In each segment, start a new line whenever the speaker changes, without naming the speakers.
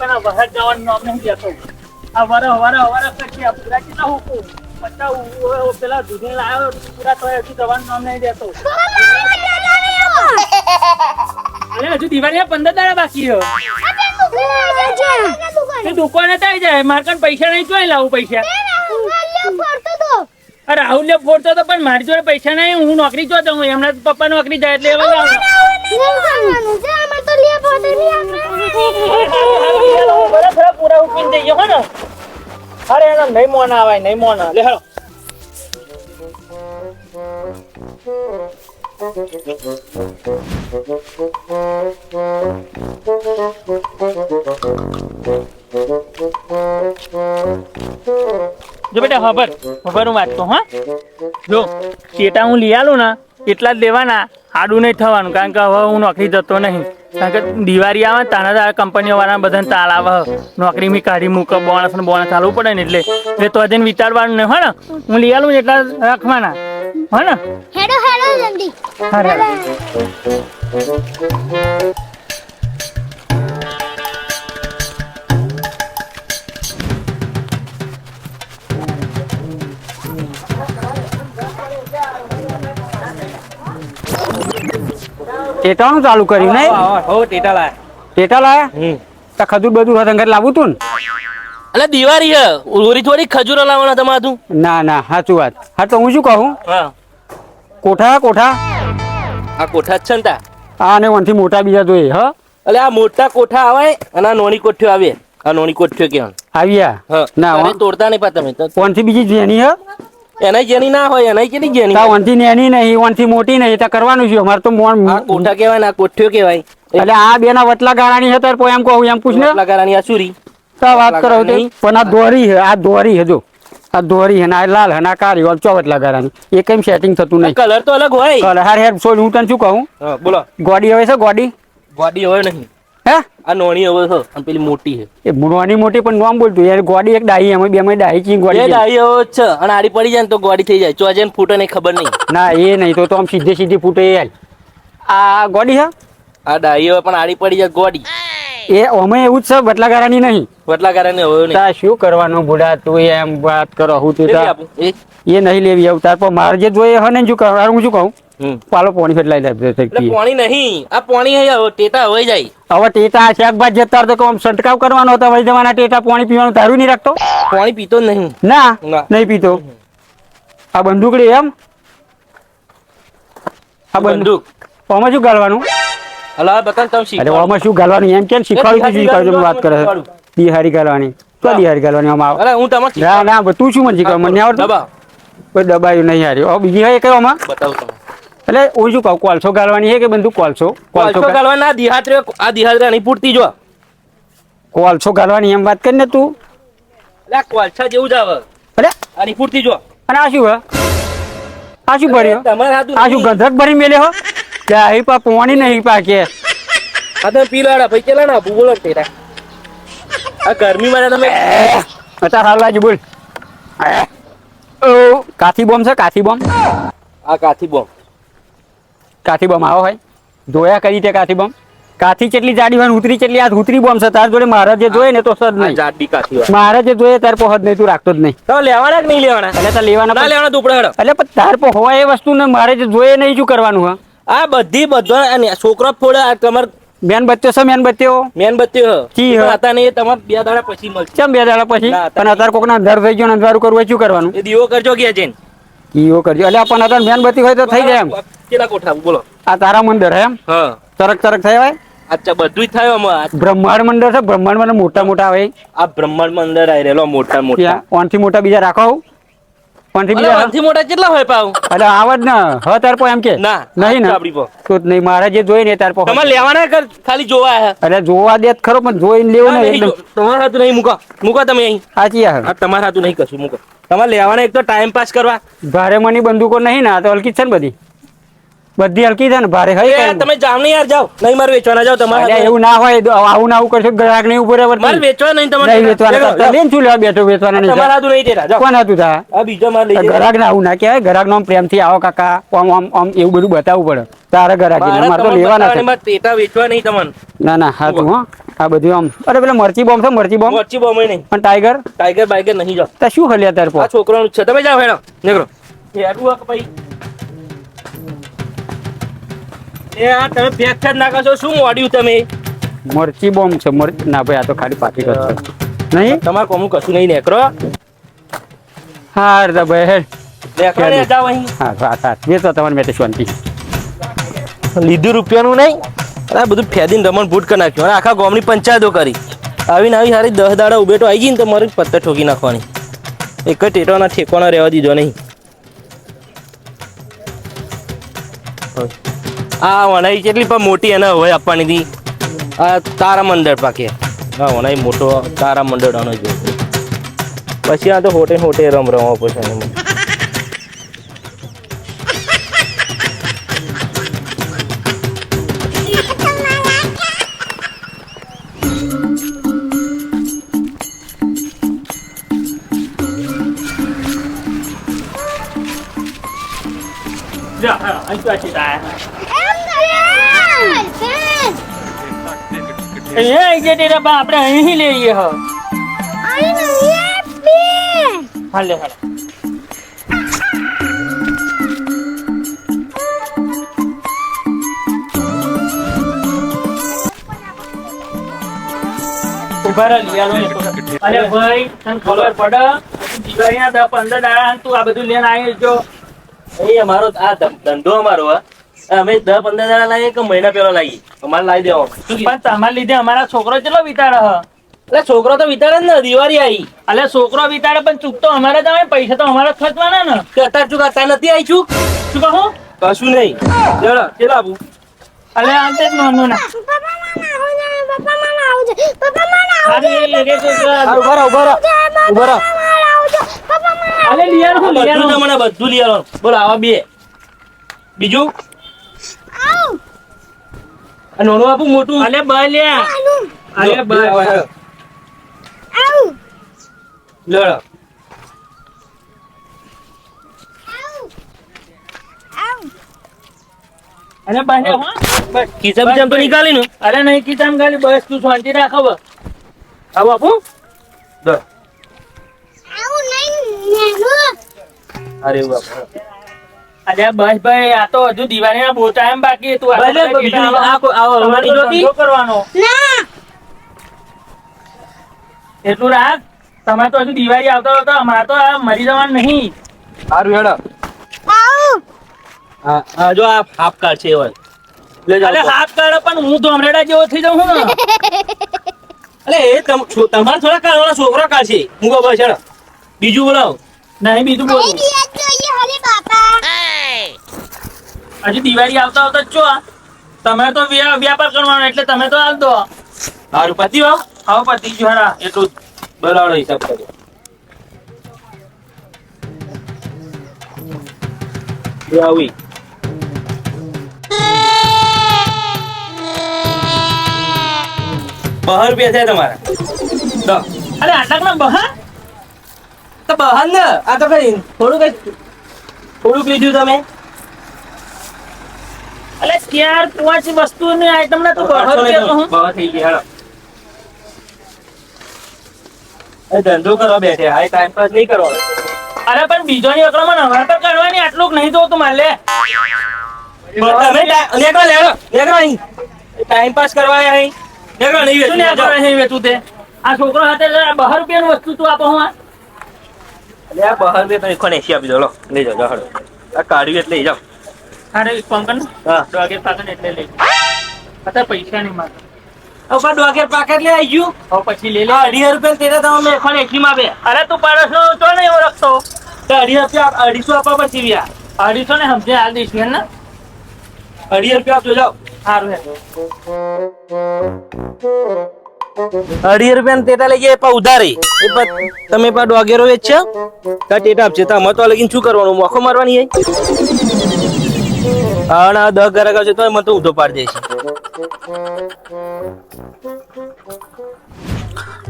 પણ વહર જવાનું નામ નહીં દેતો આ વર વર વર પછી પૂરા કેટલા હુકું ઉ- પેલા દૂધી લાવ્યો પૂરા તો હજુ જવાનું નામ નહીં દેતો. અરે હજુ દિવાળી પંદર દાડા બાકી એ દુકાને થઈ જાય. મારે પૈસા નહીં જોઈ લાવું પૈસા? રાહુલ ને ફોડતો તો પણ મારી જોડે પૈસા નહીં, હું નોકરી જો હું એમના પપ્પા નોકરી જાય એટલે અરે નહીં મોન આવે નહીં મોન લે હેલો જો બેટા ખબર ખબર હું કહું હા? જો, ચેટા હું લઈ આલું ને, એટલા જ લેવાના આડું નહીં થવાનું, કારણ કે હવે હું નોકરી જતો નહીં. કારણ કે દિવાળી આવે તાના તારા કંપનીઓ વાળા બધાને તાલ આવે. નોકરી મી કાઢી મૂકે બોનસ ને બોનસ ચાલવું પડે ને એટલે. એટલે તો જઈને વિચારવાનું નહીં હો ને? હું લઈ આલું ને એટલા રાખવાના. હો ને?
હેડો હેડો જલ્દી.
હા
ટેટાનું ચાલુ કર્યું ને
હો ટેટા લાય.
ટેટા લાયા? તો ખજૂર બધું હતા ઘરે લાવું તું ને?
એટલે દિવાળી હે. ઓરી થોડી ખજૂર લાવવાના તમારે તું
ના ના સાચું વાત. હા તો હું શું કહું?
હા.
કોઠા કોઠા?
આ કોઠા જ છે ને તા.
આ અને વનથી મોટા બીજા જોઈએ હ?
એટલે આ મોટા કોઠા આવે અને આ નોની કોઠ્યો આવે. આ નોની કોઠ્યો કેવાનું
આવ્યા
હા.
ના
તોડતા નહીં પા તમે કોણથી
વનથી બીજી જેની હ?
એનાય જેની ના હોય એનાય કેની જેની
તા વનથી નેની નહીં વનથી મોટી નહીં તો કરવાનું છે અમાર તો મોણ
આ કોઠા કહેવાય ના કોઠ્યો કહેવાય.
એટલે આ બે ના વટલા ગાળાની હતા તો એમ કહું એમ પૂછ
વટલા ગાળાની આ સુરી.
તો વાત કરો તે. પણ આ દોરી છે આ દોરી છે જો. આ દોરી હે ના લાલ હે ના કાળી વાળ ચોવટલા ગાળાની એ કેમ સેટિંગ થતું નહીં?
કલર તો અલગ હોય.
કલર હાર હેર સોલ હું તને શું કહું?
બોલો.
ગોડી હવે છે ગોડી?
ગોડી હોય નહીં.
હે?
આ નોણી હવે છે અને પેલી મોટી છે.
એ નાની મોટી પણ નામ બોલતું યાર ગોડી એક ડાહી એમાં બે માં ડાહી
એ
ગોડી
ડાહી હવે છે. અને આડી પડી જાય ને તો ગોડી થઈ જાય. ચોજે ને ફૂટે નહીં ખબર નહીં.
ના એ નહીં તો તો આમ સીધે સીધી ફૂટે યાર આ ગોડી છે?
આ ડાહી હવે પણ આડી પડી જાય ગોડી.
એ અમે એવું જ છે બટલા ગાળાની નહીં.
વટલા ગારાની હવે નહીં.
તા શું કરવાનું બુડા તું એમ વાત કરો હું તું? એ નહીં લેવી અવતાર પણ મારે જે જોઈએ હે ને શું હું શું કહું? પાલો પોણી ફેટ લઈ
એટલે પોણી નહીં. આ પોણી ટેટા હોય જાય.
હવે ટેટા શાકભાજી જતા તો આમ છંટકાવ કરવાનો હતો વળી જવાના ટેટા પાણી પીવાનું તારું નહીં રાખતો?
પોણી પીતો નહીં.
ના. નહીં પીતો. આ બંદૂકડી એમ? આ બંદૂક. આમાં શું અરે આમાં શું ગાળવાનું એમ કેમ શીખવાડું છું
બિહારી
શીખવાડું વાત કરે. બિહારી ગાળવાની તો
હા.
બિહારી ગાળવાની આમાં
અરે હું તમને
ના ના તું શું મને શીખવા મને આવડતું? કોઈ દબાયું નહીં હારી બીજી એ કયો આમાં?
બતાવું તમે
એટલે હું શું કહું કોલસો ગાળવાની છે કે બંધુ કોલસો? કોલસો
ગાળવાની આ દિહાત આ દિહાત નહીં પૂરતી જો.
કોલસો ગાળવાની એમ વાત કરીને તું?
એટલે કોલસા જેવું જ આવે. એટલે આની પૂરતી જો.
અને આ શું હે? આ શું ભર્યો? આ શું ગંધક ભરી મેલે હો? કે આ પા પોણી નહીં પાકે.
આ તો પી લાડા ભાઈ કેલા ના ભૂગોળ જ આ ગરમી માં તમે
અત્યારે હાલ લાજ બોલ. ઓ. કાથી બોમ્બ છે? કાથી બોમ્બ?
આ કાથી બોમ્બ?
કાથી બોમ્બ? આવો હોય જોયા કઈ રીતે કાથી બોમ્બ? કાથી કેટલી જાડી હોય ઉતરી કેટલી? આ ઉતરી બોમ્બ છે. તાર જોડે મારા જે જોઈએ ને તો સદ નહીં.
જાડી કાથી હોય?
મારે જે જોઈએ તાર પહોંચ નહીં તું રાખતો જ નહીં.
તો લેવાના કે નહીં લેવાના.
એટલે તાર લેવાના
ના લેવાના દુપડા હેડો.
એટલે પણ તાર પો હોય એ વસ્તુ ને મારે જે જોઈએ નહીં શું કરવાનું હા?
આ બધી બધો છોકરો ફોડે આ
બેન છે મેન બચ્ચો
મેનબત્તી હ.
કી?
હતા ને તમારે બે દાડા પછી મળશે.
કેમ બે દાડા પછી? પણ અત્યારે કોકના અંધારું થઈ ગયો અંધારું કરવું હોય શું કરવાનું?
એ દીવો કરજો ગયા જઈને.
દીવો કરજો. એટલે પણ અત્યારે મેનબત્તી હોય તો થઈ જાય એમ.
કેટલા કોઠા બોલો.
આ તારા મંદિર હે એમ?
હા.
તરક તરક થયા હોય?
અચ્છા બધું જ થયું
બ્રહ્માંડ મંદિર છે બ્રહ્માંડ મંદિર મોટા મોટા આવે
આ બ્રહ્માંડમાં અંદર આવી રહેલો મોટા. મોટા
ઓનથી મોટા બીજા રાખો
આનાથી મોટા કેટલા હોય પાવ
એટલે આવડ ને. હ તાર પો એમ કે.
ના
નહીં ને.
આપડી પો.
તો નહીં મારે જે જોઈ ને તાર પો.
તમારે લેવાના ખાલી જોવા
એટલે જોવા દે ખરો પણ જોઈને લેવું
ના, નહીં
એકદમ.
તમારા હાથું નહીં મૂકો. મૂકો તમે અહીં.
સાચી આ
તમારા હાથું નહીં કશું મૂકો. તમારે લેવાના એક તો ટાઈમ પાસ કરવા.
ભારે મની બંદૂકો નહીં ને આ તો હલકી છે ને બધી. બધી હલકી છે ને ભારે હઈ
તમે જાવ ને યાર જાવ નહીં મારે વેચવાના જાવ તમારે
એવું ના હોય આવું ના આવું કરશો ગ્રાહક નહીં ઉપર
મારે વેચવા નહીં તમારે
નહીં વેચવાના કરતા શું લેવા બેઠો વેચવાના નહીં
તમારા હાથું નહીં જાઓ.
કોણ હતું તા
આ બીજો મારે લઈ
ગ્રાહક ના આવું ના કહેવાય ગ્રાહક નો પ્રેમથી આવો કાકા આમ આમ આમ એવું બધું બતાવવું પડે. તારા ગ્રાહક
મારે
મારે તો લેવાના છે.
બતાવવાની વેચવા નહીં તમને
ના ના હા તું હો. આ બધું આમ અરે પેલા મરચી બોમ્બ છે મરચી બોમ્બ?
મરચી બોમ્બ નહીં.
પણ ટાઈગર?
ટાઈગર બાઈગર નહીં જાઓ.
તા શું હલ્યા તાર
આ
પર
છોકરાનું છે. તમે જાઓ હેડો નીકળો. યાર ભાઈ. એ આ તમે પેક જ નાખો છો શું મોડ્યું તમે?
મરચી બોમ્બ છે મરચી ના ભાઈ આ તો ખાલી પાટી કરશે નહીં?
તમારે કોમું કશું નહીં નેકરો.
હાર તો ભાઈ હેડ.
નેકરો ને જાવ અહીં.
હા હા હા વેચો તમારે મેટે શાંતિ.
લીધું રૂપિયાનું નહીં? અરે આ બધું ફેદીને રમણ ભૂટ કરી નાખ્યું. અને આખા ગામની પંચાયતો કરી. આવીને આવી સારી દસ દાડા ઉભેટો આવી ગઈ ને તો મારે પત્તર ઠોકી નાખવાની. એક જ ટેટોના ઠેકોના રહેવા દીધો નહીં. આ વણાઈ કેટલી પણ મોટી એને હોય આપવાની હતી. આ તારા મંડળ પાકે. હા વણાઈ મોટો તારા મંડળ આનો જો પછી આ તો હોટે હોટે રમ રમવા પછી એને.
જા, હા, અહીં તો અહીંયા ગયા તેરા આપણે અહીં લઈએ હ હાલે હાલે. ઊભા રહો, લઈ આલો એ અરે ભાઈ તને ખબર પડે? દિવાળીના દસ પંદર દાડા તું આ બધું લઈને આવી જો.
એ અમારો આ ધંધો અમારો. અમે દસ પંદર દાડા લાવીએ કે મહિના પહેલા લાવીએ? અમારે લાવી દેવો.
પણ તમારા લીધે અમારા છોકરો કેટલો વિતાડે હ?
એટલે છોકરો તો વિચારે જ ને દિવાળી આવી.
એટલે છોકરો વિતાડે પણ ચૂક તો અમારે તમે પૈસા તો અમારે ખર્ચવાના ને.
કે અત્યાર ચૂક અત્યાર નથી આવી છું
શું કહું?
કશું નહીં. ચલો કેટલા આપું.
અલે આમ તે જ નોંધો ના.
બધું
લિયાર
બોલો આવા બે. બીજું? નાનું બાપુ મોટું.
અલે બલ્યા અલે બલ
આવ. લડ. લેવડો.
અલે હો. બસ.
ખિસ્સા બીજા તો નીકાળી ને.
અરે નહીં કિસમ ગાલી બસ. તું શાંતિ રાખો હવે.
આવું આપું? દો અરે એવું આપો
અરે બસ ભાઈ આ તો હજુ દિવાળીના બહુ ટાઈમ બાકી તું આ
ભલે,
બધા
બીજું
કીધા
આ કોઈ- આવો
તમારે
અમારી
તો
જોતી?
ધંધો કરવાનો. એટલું રાખ. તમારે તો હજુ દિવાળી આવતા આવતા અમારે તો આ મરી જવાનું નહીં.
સારું હેડો. હા હા જો આ હાફ કાર્ડ છે હોય.
અલે પણ હું ધોમરેડા જેવો થઈ જાઉં છું ને.
અલે એ તમારા થોડા છોકરા છોકરો છે. હું ખબર છે બીજું બોલાવ.
નહીં બીજું બોલું. હજુ દિવાળી આવતા આવતા જો તમે તો વ્યાપાર કરવાનો, એટલે તમે તો હાલ દો.
સારું પતિ વાવ
આવો પતિ જો હારા
એટલું બરાબર હિસાબ કરો. આવી. બહાર છે તમારા.
અરે આટલા ના બહાર?
તો બહાર ને. આ તો કઈ થોડું કઈ થોડુંક લીધું તમે.
અલે ચાર પાંચ વસ્તુની આઈટમ ને તો રૂપિયા.
બહાર થઈ ગયા હેડો. ધંધો કરવા બેઠે હાઈ ટાઈમ પાસ નહીં કરો
અરે પણ બીજોની અકળમાં નવા પર કાઢવાની આટલું નહીં જોતું મારે
તમે ટા- લેડો નીકળો, નીકળો અહીં. ટાઈમ પાસ કરવા અહીં. નીકળો, નહીં
ને
જાઓ.
કરે છે વેચું તે આ છોકરો હાથે બહાર બહારનું વસ્તુ તું આપો હું આ?
આ બહાર બે તો એકસો એસી આપી દો લો લઈ જાઓ હળો. આ કાઢ્યું એટલે લઈ જાઓ
અરે એક કામ ને.
હા.
ડોગે પાકન એટલે લઈ અત્યારે પૈસા નહીં મારે
ઉપર ડોગેર પાકેટ આવી ગયું.
હવે પછી લઈ લે.
અઢી રૂપિયા તેરે તમે ને એંસી માં બે.
અરે તું નો તો નહીં ઓળખતો
તો અઢી રૂપિયા અઢીસો આપવા પછી વ્યા.
અઢીસો ને સમજે હાલ દઈશ ને.
અઢી રૂપિયા આપજો જાઓ.
સારું
અઢી રૂપિયા ટેટા લઈ ગયા પા ઉધારી. તમે પા ડોગેરો વેચ્યો? ટેટા આપશે તા અમે તો લગીને શું કરવાનું? મોખો મારવાની હે હા ના દસ ઘરાક આવશે તો મને તો ઊંધો પાડી દે છે.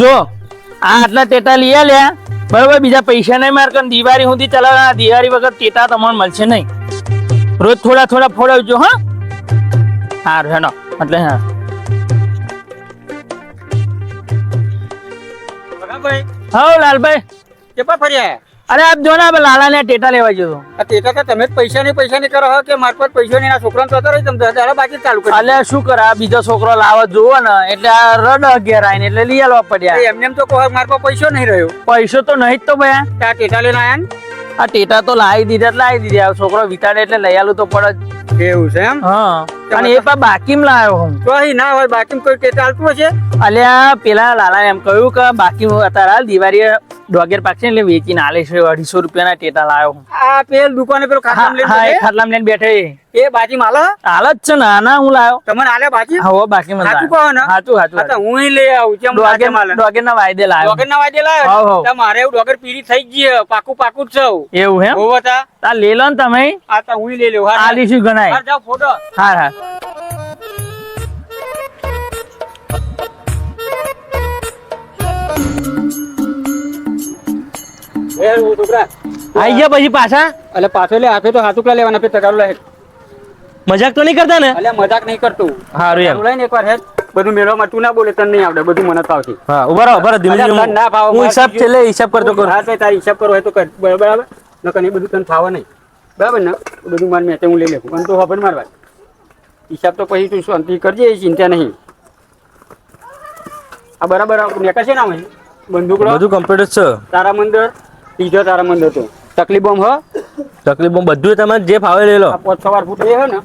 જો આ આટલા ટેટા લઈ લ્યા બરોબર બીજા પૈસા નહીં માર કારણ દિવાળી સુધી ચલાવવાના દિવાળી વગર ટેટા તમને મળશે નહીં. રોજ થોડા થોડા ફોડાવજો હા? હારું હેનો એટલે હા. હા લાલભાઈ.
કેપા ફર્યા?
અરે આપ જો ને લાલા ને ટેટા લેવા જતો
આ ટેટા તો તમે પૈસા નહીં પૈસા નહીં કરો કે મારફત પૈસા નહીં આ છોકરાને તો રહી તમે દસ બાકી ચાલુ કરી
અલ્યા શું કરે? બીજો છોકરો લાવવા જોવો ને એટલે આ રડ અગિયાર આવીને એટલે લઈ આલવા પડ્યા.
એમને એમ તો કહો મારા પાસે પૈસો નહીં રહ્યો.
પૈસો તો નહીં જ તો ભયા
આ ટેટા લઈને આયા ને?
આ ટેટા તો લાવી દીધા લાવી દીધા. છોકરો વિતાડે એટલે લઈ આલું તો પડે.
એવું છે એમ?
હા. અને એ બાકીમાં હું.
ના હોય કોઈ
અલ્યા પેલા લાલા એમ કહ્યું કે બાકી અત્યારે દિવાળી ડોગેર પાકશે ને એટલે વેચીને આલે છે અઢીસો રૂપિયાના ટેટા લાવ્યો હું.
આ પેલ દુકાને પેલું
હા
લઈને
હા, એ લઈને બેઠે
એ. બાજી માલ
હાલ જ છે ને આના હું લાવ્યો
તમને આલે
હો બાકી
સાચું કહો ને?
સાચું
હા તો હું લઈ આવું ચમ બાજે માલ
ડોગેર ના વાયદે લાયો.
ડોગર ના લાવ તો મારે એવું ડોગર પીરી થઈ ગઈ પાકું પાકું જ છે
એવું
હે તા.
લે લો ને તમે.
આ તો હું લઈ લેવું. હા
આલીશું ગણાય
હા, જાઓ ફોટો.
હા હા
આઈ ગયા પછી પાછા?
એટલે પાછો લે આપે તો હાથુકડા લેવાના પે તગારું લે.
મજાક તો નહીં કરતા ને?
એટલે મજાક નહીં કરતું.
હારું
યાર લઈને એકવાર હેડ. બધું મેળવામાં તું ના બોલે તને નહીં આવડે બધું મને તો આવશે.
હા ઊભા રહો ઊભા ધીમે ધીમે.
ના ભાવ
હું હિસાબ
છે
લે હિસાબ કરતો કર.
હા તારી હિસાબ કરો હોય તો કર. બરાબર નકર એ બધું તને ફાવે નહીં. બરાબર ને? બધું માર મેં હું લઈ લેખું પણ તો ખબર મારવા. હિસાબ તો પછી તું શાંતિ કરજે એ ચિંતા નહીં. આ બરાબર નેકા છે ને બંદૂક
બધું કમ્પ્લીટ છે.
તારા મંદર? ત્રીજો તારા મંદ હતો. તકલીફ બોમ્બ હ.
તકલીફ બધું તમે જે ફાવે લઈ લો.
આ પાંચ સવાર ફૂટ એ હે ને.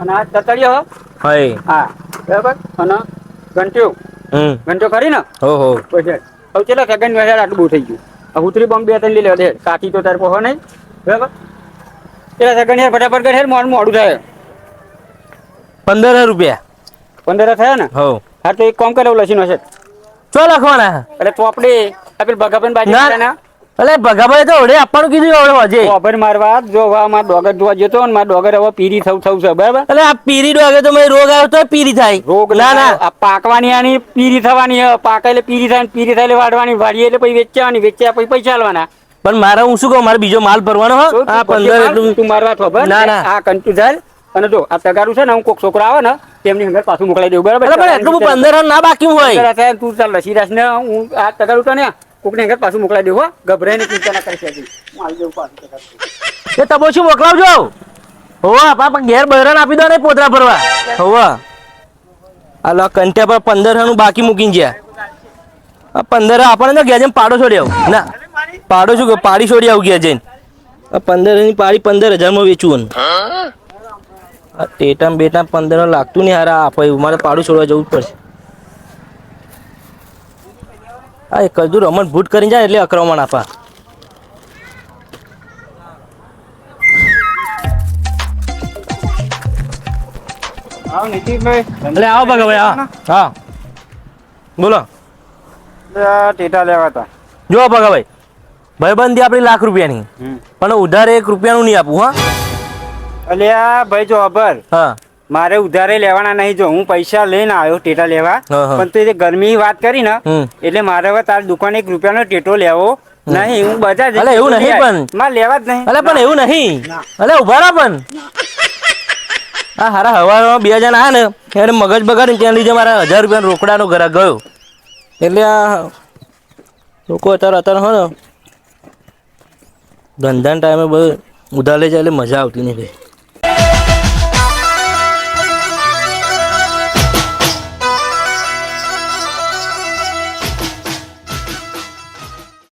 અને આ તતળિયો હ. હા. બરાબર? અને ઘંટ્યો ઘંટ્યો ખરી ને?
હો હો.
પછી હવે ચેલા સેકન્ડ વેસાડ આટલું બહુ થઈ ગયું. આ ઉતરી બોમ્બ બે ત્રણ લઈ લે દે કાચી તો તારે પહો નહીં. બરાબર? ચેલા સેકન્ડ યાર ફટાફટ કર હેર મોડું મોડું થાય.
પંદર રૂપિયા.
પંદર થયા ને?
હો.
હા તો એક કામ કરે લસીનો છે.
ચો લખવાના?
એટલે ચોપડી આપેલ પેલું ભગાપન બાજુ
ના. અલે ભગાભાઈ તો ઓડે આપવાનું કીધું હવે હજે.
ઓભર મારવા જો વા મારા ડોગર જોવા જતો ને મારા ડોગર હવે પીરી થવું થવું છે બરાબર?
અલે આ પીરી ડોગે તો મેં રોગ આવ્યો તો પીરી થાય.
રોગ
ના ના.
આ પાકવાની આની પીરી થવાની. પાકે એટલે પીરી થાય પીરી થાય એટલે વાડવાની વાડી એટલે પછી વેચવાની વેચ્યા પછી પૈસા આલવાના.
પણ મારે હું શું કહું મારે બીજો માલ ભરવાનો હો. આ પંદર એટલું.
તું મારવા ખબર?
ના, ના.
આ કંટુ થાય અને જો આ તગારું છે ને હું કોક છોકરો આવે ને તેમની અંદર પાછું મોકલાઈ દઉં બરાબર?
એટલું પંદર ના બાકી હોય.
તું ચાલ રસી રાસ ને હું આ તગારું તો ને કોકની અંદર પાછું મોકલાઈ દઉં હો. ગભરાઈને ચિંતા ના કરી શકે. હું આવી જાઉં પાછું તગારું.
એ તબોચી મોકલાવજો હોવા પાપા ઘેર બહેરાન આપી દો ને પોતરા ભરવા. હોવા. આલો આ કંટ્યા પર પંદરનું બાકી મૂકીને ગયા. આ પંદર આપણને તો ગયા જેમ પાડો છોડી આવું. ના પાડો શું કે પાડી છોડી આવું ગયા જઈને આ પંદરની પાડી પંદર હજારમાં વેચવું આ ટેટા બેટા પંદર લાગતું નહીં હારા આપે એવું મારે પાડું છોડવા જવું જ પડશે. હા એ હજુ રમણ ભૂટ કરીને જાય એટલે અક્રમણ આપા. એટલે આવો ભગા ભાઈ હા. બોલો.
આ ટેટા લેવા હતા.
જો ભગા ભાઈ ભાઈબંધી આપણી લાખ રૂપિયાની પણ ઉધાર એક રૂપિયાનું નહીં આપવું હા?
અલ્યા ભાઈ જો અભર
હા.
મારે ઉધારે લેવાના નહીં જો હું પૈસા લઈને આવ્યો ટેટા લેવા. પણ તે ગરમી વાત કરી ને એટલે મારે હવે તારી દુકાને એક રૂપિયાનો ટેટો લેવો નહીં હું બજાર
અલે, એવું નહીં પણ.
મારે લેવા જ નહીં.
અલે પણ એવું નહીં. અલે ઊભા રહો પણ. હા હારા હવા બે જણ આ ને એને મગજ બગાડીને ત્યાં લીધે મારા હજાર રૂપિયાનો રોકડાનો ઘરા ગયો. એટલે આ લોકો અત્યારે અત્યારે હો ને ધંધાના ટાઈમે બધું ઉધાર લઈ જાય એટલે મજા આવતી નહીં ભાઈ.